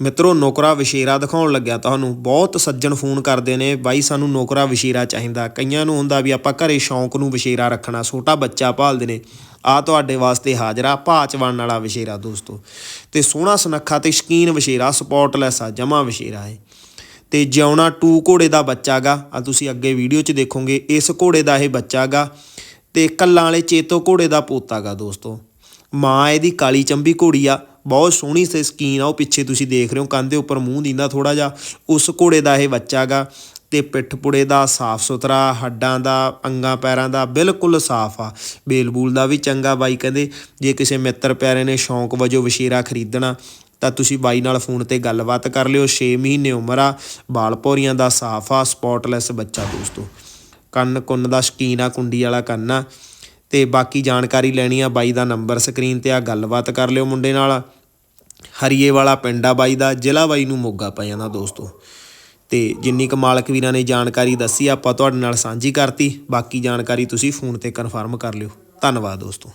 ਮਿੱਤਰੋ, ਨੌਕਰਾ ਵਿਸ਼ੇਰਾ ਦਿਖਾਉਣ ਲੱਗਿਆ ਤੁਹਾਨੂੰ। ਬਹੁਤ ਸੱਜਣ ਫੋਨ ਕਰਦੇ ਨੇ, ਬਾਈ ਸਾਨੂੰ ਨੌਕਰਾ ਵਿਸ਼ੇਰਾ ਚਾਹੀਦਾ। ਕਈਆਂ ਨੂੰ ਹੁੰਦਾ ਵੀ ਆਪਾਂ ਘਰੇ ਸ਼ੌਂਕ ਨੂੰ ਵਿਸ਼ੇਰਾ ਰੱਖਣਾ, ਛੋਟਾ ਬੱਚਾ ਭਾਲਦੇ ਨੇ। ਆ ਤੁਹਾਡੇ ਵਾਸਤੇ ਹਾਜ਼ਰਾ ਭਾਚ ਬਣਨ ਵਾਲਾ ਵਿਸ਼ੇਰਾ ਦੋਸਤੋ। ਤੇ ਸੋਹਣਾ ਸੁਨੱਖਾ ਤੇ ਸ਼ਕੀਨ ਵਿਸ਼ੇਰਾ, ਸਪੌਟਲੈਸ ਆ, ਜਮਾ ਵਿਸ਼ੇਰਾ ਹੈ ਤੇ ਜਿਉਣਾ 2 ਘੋੜੇ ਦਾ ਬੱਚਾ ਗਾ ਆ ਤੁਸੀਂ ਅੱਗੇ ਵੀਡੀਓ 'ਚ ਦੇਖੋਗੇ, ਇਸ ਘੋੜੇ ਦਾ ਇਹ ਬੱਚਾ ਗਾ ਤੇ ਕੱਲਾਂ ਵਾਲੇ ਚੇਤੋ ਘੋੜੇ ਦਾ ਪੋਤਾ ਗਾ ਦੋਸਤੋ। ਮਾਂ ਇਹਦੀ ਕਾਲੀ ਚੰਬੀ ਘੋੜੀ ਆ, ਬਹੁਤ ਸੋਹਣੀ ਸੇ ਸਕੀਨ ਆ, ਉਹ ਪਿੱਛੇ ਤੁਸੀਂ ਦੇਖ ਰਹੇ ਹੋ ਕੰਨ ਦੇ ਉੱਪਰ ਮੂੰਹ ਦਿੰਦਾ ਥੋੜਾ ਜਿਹਾ, ਉਸ ਘੋੜੇ ਦਾ ਇਹ ਬੱਚਾ ਗਾ ਤੇ ਪਿੱਠ ਪੁੜੇ ਦਾ ਸਾਫ਼ ਸੁਥਰਾ, ਹੱਡਾਂ ਦਾ ਅੰਗਾਂ ਪੈਰਾਂ ਦਾ ਬਿਲਕੁਲ ਸਾਫ਼ ਆ। ਬੇਲਬੂਲ ਦਾ ਵੀ ਚੰਗਾ ਬਾਈ ਕਹਿੰਦੇ, ਜੇ ਕਿਸੇ ਮਿੱਤਰ ਪਿਆਰੇ ਨੇ ਸ਼ੌਂਕ ਵਜੋਂ ਵਸ਼ੀਰਾ ਖਰੀਦਣਾ, ਤਾਂ ਤੁਸੀਂ ਬਾਈ ਨਾਲ ਫੋਨ ਤੇ ਗੱਲਬਾਤ ਕਰ ਲਿਓ 6 ਮਹੀਨੇ ਉਮਰ ਆ, ਬਾਲ ਪੌਰੀਆਂ ਦਾ ਸਾਫ਼ ਆ ਸਪੌਟਲੈਸ ਬੱਚਾ ਦੋਸਤੋ। ਕੰਨ ਕੁੰਨ ਦਾ ਸ਼ਕੀਨ ਆ, ਕੁੰਡੀ ਵਾਲਾ ਕੰਨ ਆ। ਤੇ ਬਾਕੀ ਜਾਣਕਾਰੀ ਲੈਣੀ ਆ ਬਾਈ ਦਾ ਨੰਬਰ ਸਕਰੀਨ ਤੇ ਆ, ਗੱਲਬਾਤ ਕਰ ਲਿਓ ਮੁੰਡੇ ਨਾਲ। ਹਰੀਏ ਵਾਲਾ ਪਿੰਡ ਆ ਬਾਈ ਦਾ, ਜ਼ਿਲ੍ਹਾ ਬਾਈ ਨੂੰ ਮੋਗਾ ਪੈ ਜਾਂਦਾ ਦੋਸਤੋ। ਤੇ ਜਿੰਨੀ ਕੁ ਮਾਲਕ ਵੀਰਾਂ ਨੇ ਜਾਣਕਾਰੀ ਦੱਸੀ, ਆਪਾਂ ਤੁਹਾਡੇ ਨਾਲ ਸਾਂਝੀ ਕਰਤੀ। ਬਾਕੀ ਜਾਣਕਾਰੀ ਤੁਸੀਂ ਫੋਨ ਤੇ ਕਨਫਰਮ ਕਰ ਲਿਓ। ਧੰਨਵਾਦ ਦੋਸਤੋ।